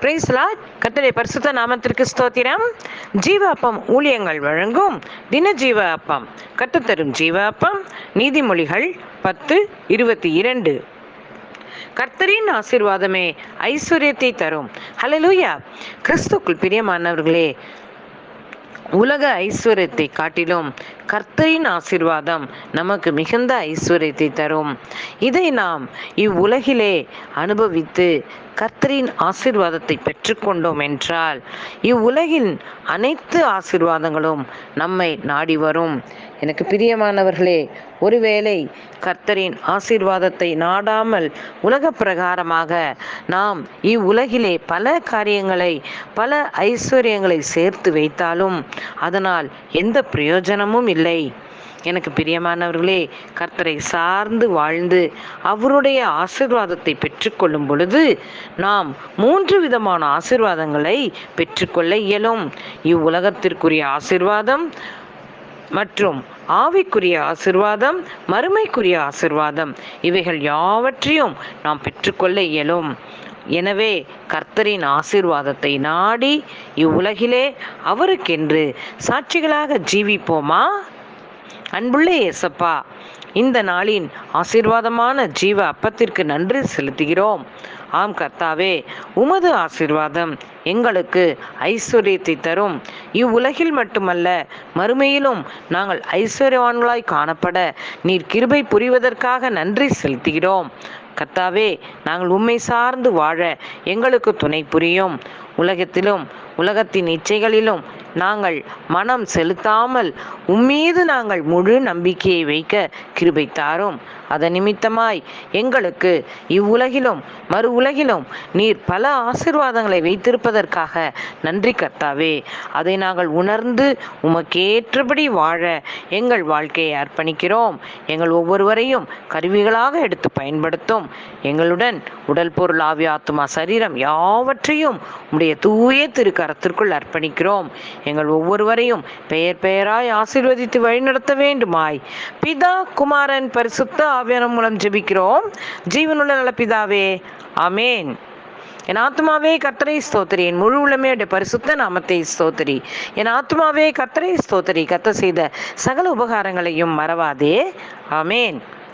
பிரைஸ்லா கத்தரை பரிசுத்த நாமத்திற்கு ஸ்தோத்திரம். ஜீவ அப்பம் ஊழியங்கள் வழங்கும் தின ஜீவ அப்பம் கற்றுத்தரும் ஜீவ அப்பம் நீதிமொழிகள் பத்து இருபத்தி இரண்டு. கர்த்தரின் ஆசீர்வாதமே ஐஸ்வர்யத்தை தரும். ஹலலூயா கிறிஸ்துக்குள் பிரியமானவர்களே உலக ஐஸ்வர்யத்தை காட்டிலும் கர்த்தரின் ஆசிர்வாதம் நமக்கு மிகுந்த ஐஸ்வர்யத்தை தரும். இதை நாம் இவ்வுலகிலே அனுபவித்து கர்த்தரின் ஆசிர்வாதத்தை பெற்றுக்கொண்டோம் என்றால் இவ்வுலகின் அனைத்து ஆசிர்வாதங்களும் நம்மை நாடி வரும். எனக்கு பிரியமானவர்களே ஒருவேளை கர்த்தரின் ஆசீர்வாதத்தை நாடாமல் உலக பிரகாரமாக நாம் இவ்வுலகிலே பல காரியங்களை பல ஐஸ்வர்யங்களை சேர்த்து வைத்தாலும் அதனால் எந்த பிரயோஜனமும் இல்லை. எனக்கு பிரியமானவர்களே கர்த்தரை சார்ந்து வாழ்ந்து அவருடைய ஆசிர்வாதத்தை பெற்றுக்கொள்ளும் பொழுது நாம் மூன்று விதமான ஆசிர்வாதங்களை பெற்றுக்கொள்ள இயலும். இவ்வுலகத்திற்குரிய ஆசிர்வாதம் மற்றும் ஆவிக்குரிய ஆசிர்வாதம் மறுமைக்குரிய ஆசிர்வாதம் இவைகள் யாவற்றையும் நாம் பெற்றுக்கொள்ள இயலும். எனவே கர்த்தரின் ஆசீர்வாதத்தை நாடி இவ்வுலகிலே அவருக்கென்று சாட்சிகளாக ஜீவிப்போமா? அன்புள்ள இயேசப்பா இந்த நாளின் ஆசீர்வாதமான ஜீவ அப்பத்திற்கு நன்றி செலுத்துகிறோம். ஆம் கர்த்தாவே உமது ஆசிர்வாதம் எங்களுக்கு ஐஸ்வர்யத்தை தரும். இவ்வுலகில் மட்டுமல்ல மறுமையிலும் நாங்கள் ஐஸ்வர்யவான்களாய் காணப்பட நீர் கிருபை புரிவதற்காக நன்றி செலுத்துகிறோம். கர்த்தாவே நாங்கள் உண்மை சார்ந்து வாழ எங்களுக்கு துணை புரியும். உலகத்திலும் உலகத்தின் இச்சைகளிலும் நாங்கள் மனம் செலுத்தாமல் உம்மீது நாங்கள் முழு நம்பிக்கையை வைக்க கிருபை தாரும். அதன் நிமித்தமாய் எங்களுக்கு இவ்வுலகிலும் மறு உலகிலும் நீர் பல ஆசிர்வாதங்களை வைத்திருப்பதற்காக நன்றி கர்த்தாவே. அதை நாங்கள் உணர்ந்து உமக்கேற்றபடி வாழ எங்கள் வாழ்க்கையை அர்ப்பணிக்கிறோம். எங்கள் ஒவ்வொருவரையும் கருவிகளாக எடுத்து பயன்படுத்தும். எங்களுடன் உடல் பொருள் ஆவி ஆத்மா சரீரம் யாவற்றையும் உடைய தூய திருக்கரத்திற்குள் அர்ப்பணிக்கிறோம். எங்கள் ஒவ்வொருவரையும் பெயர் பெயராய் ஆசீர்வதித்து வழிநடத்த வேண்டுமாய். பிதா குமாரன் பரிசுத்த ஆவியானம் மூலம் ஜெபிக்கிறோம். ஜீவனுள்ள நல்ல பிதாவே அமேன் என் ஆத்மாவே கத்தரை ஸ்தோத்திரி. என் முழு உள்ளமையுடைய பரிசுத்த நாமத்தை ஸ்தோத்திரி. என் ஆத்மாவே கத்தரை ஸ்தோத்திரி. கத்த செய்த சகல உபகாரங்களையும் மறவாதே. அமேன்